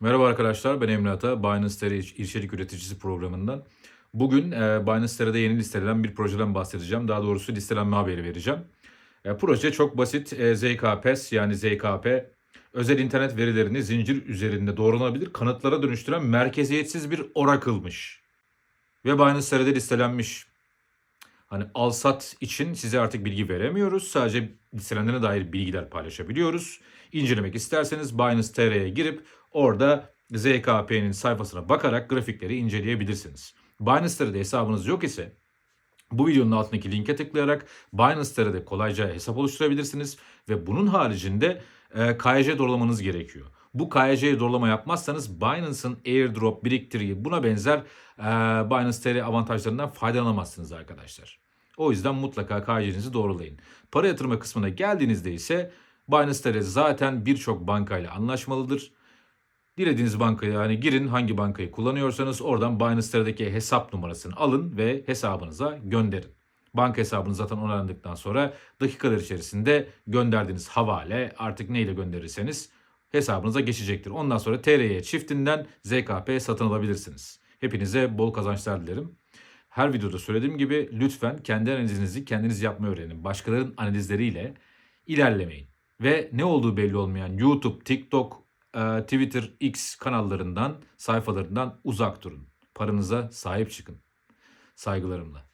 Merhaba arkadaşlar, ben Emre Ata, Binance TR İç- İçerik Üreticisi programından. Bugün e, Binance TR'de yeni listelenen bir projeden bahsedeceğim. Daha doğrusu listelenme haberi vereceğim. E, proje çok basit. E, ZKPS yani ZKP, özel internet verilerini zincir üzerinde doğrulanabilir kanıtlara dönüştüren merkeziyetsiz bir oracle'mış. Ve Binance TR'de listelenmiş. Hani al-sat için size artık bilgi veremiyoruz. Sadece listelenene dair bilgiler paylaşabiliyoruz. İncelemek isterseniz Binance TR'ye girip orada ZKP'nin sayfasına bakarak grafikleri inceleyebilirsiniz. Binance TR'de hesabınız yok ise bu videonun altındaki linke tıklayarak Binance TR'de kolayca hesap oluşturabilirsiniz ve bunun haricinde e, KYC doğrulamanız gerekiyor. Bu KYC doğrulama yapmazsanız Binance'ın airdrop biriktiriyi buna benzer e, Binance TR avantajlarından faydalanamazsınız arkadaşlar. O yüzden mutlaka KYC'nizi doğrulayın. Para yatırma kısmına geldiğinizde ise Binance TR zaten birçok bankayla anlaşmalıdır. Dilediğiniz bankaya hani girin hangi bankayı kullanıyorsanız oradan Binance TR'deki hesap numarasını alın ve hesabınıza gönderin. Banka hesabınız zaten onaylandıktan sonra dakikalar içerisinde gönderdiğiniz havale artık neyle gönderirseniz hesabınıza geçecektir. Ondan sonra TR'ye çiftinden ZKP satın alabilirsiniz. Hepinize bol kazançlar dilerim. Her videoda söylediğim gibi lütfen kendi analizinizi kendiniz yapmayı öğrenin. Başkalarının analizleriyle ilerlemeyin. Ve ne olduğu belli olmayan YouTube, TikTok, e, Twitter, X kanallarından, sayfalarından uzak durun. Paranıza sahip çıkın. Saygılarımla.